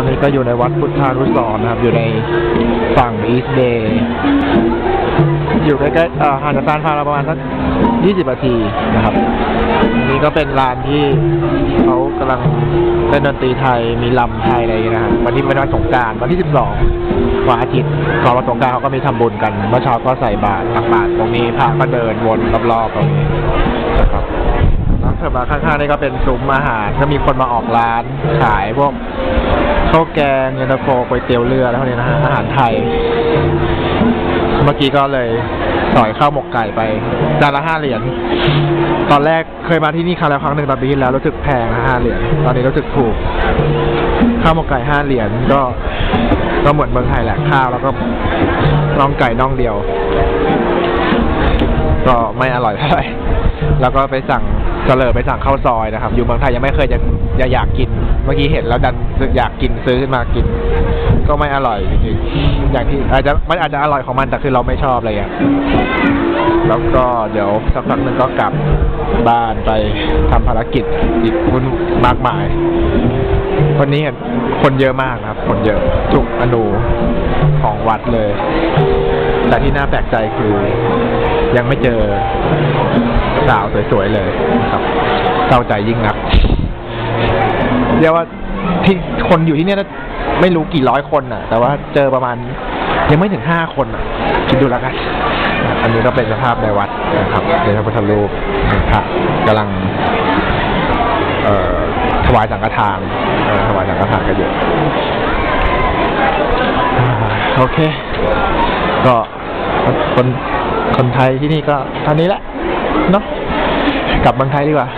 อนนี้ก็อยู่ในวัดพุทธานุสรนะครับ อยู่ในฝั่งอีสเดย์อยู่ใกล้ๆห่างจากซานฟานเราประมาณสัก20นาทีนะครับอันนี้ก็เป็นลานที่เขากำลังเล่นดนตรีไทยมีลำไทยอะไรนะครับวันนี้เป็นวันสงการวันที่ 12วันอาทิตย์ก่อนวันสงการเขาก็มีทำบุญกันเมื่อเช้าก็ใส่บาตรตักบาตรตรงนี้พระก็เดินวนรอบๆตรงนี้นะครับ มาข้างๆนี่ก็เป็นซุ้มอาหาร ก็มีคนมาออกร้านขายพวกข้าวแกงเย็นตาโฟก๋วยเตี๋ยวเรือแล้วพวกนี้นะฮะอาหารไทย เมื่อกี้ก็เลยสอยข้าวหมกไก่ไปจานละห้าเหรียญตอนแรกเคยมาที่นี่ครั้งแล้วครั้งหนึ่งตอนปีที่แล้วรู้สึกแพงนะห้าเหรียญตอนนี้รู้สึกถูก ข้าวหมกไก่ห้าเหรียญก็ก็เหมือนเมืองไทยแหละข้าวแล้วก็น่องไก่น่องเดียว ก็ไม่อร่อยเท่าไหร่แล้วก็ไปสั่ง เฉลอไปสั่งข้าวซอยนะครับ อยู่เมืองไทยยังไม่เคยจะจะอยากกิน เมื่อกี้เห็นแล้วดันอยากกินซื้อขึ้นมากิน ก็ไม่อร่อยจริงๆอย่างที่อาจจะมันอาจจะอร่อยของมันแต่คือเราไม่ชอบอะไรอย่างเงี้ยแล้วก็เดี๋ยวสักพักหนึ่งก็กลับบ้านไปทำภารกิจอีกวุ่นมากมาย วันนี้เห็นคนเยอะมากนะครับ คนเยอะทุกอนูของวัดเลย แต่ที่น่าแปลกใจคือ ยังไม่เจอสาวสวยๆเลยครับเศร้าใจยิ่งนักเรียกว่าที่คนอยู่ที่เนี่ยไม่รู้กี่ร้อยคนน่ะ แต่ว่าเจอประมาณยังไม่ถึงห้าคนน่ะ คิดดูแล้วกัน อันนี้ก็เป็นสภาพในวัดนะครับในพระพุทธรูปพระกำลังเอ่อถวายสังฆทานถวายสังฆทานกันอยู่โอเค ก็คน คนไทยที่นี่ก็เท่านี้แหละเนาะกลับเมืองไทยดีกว่า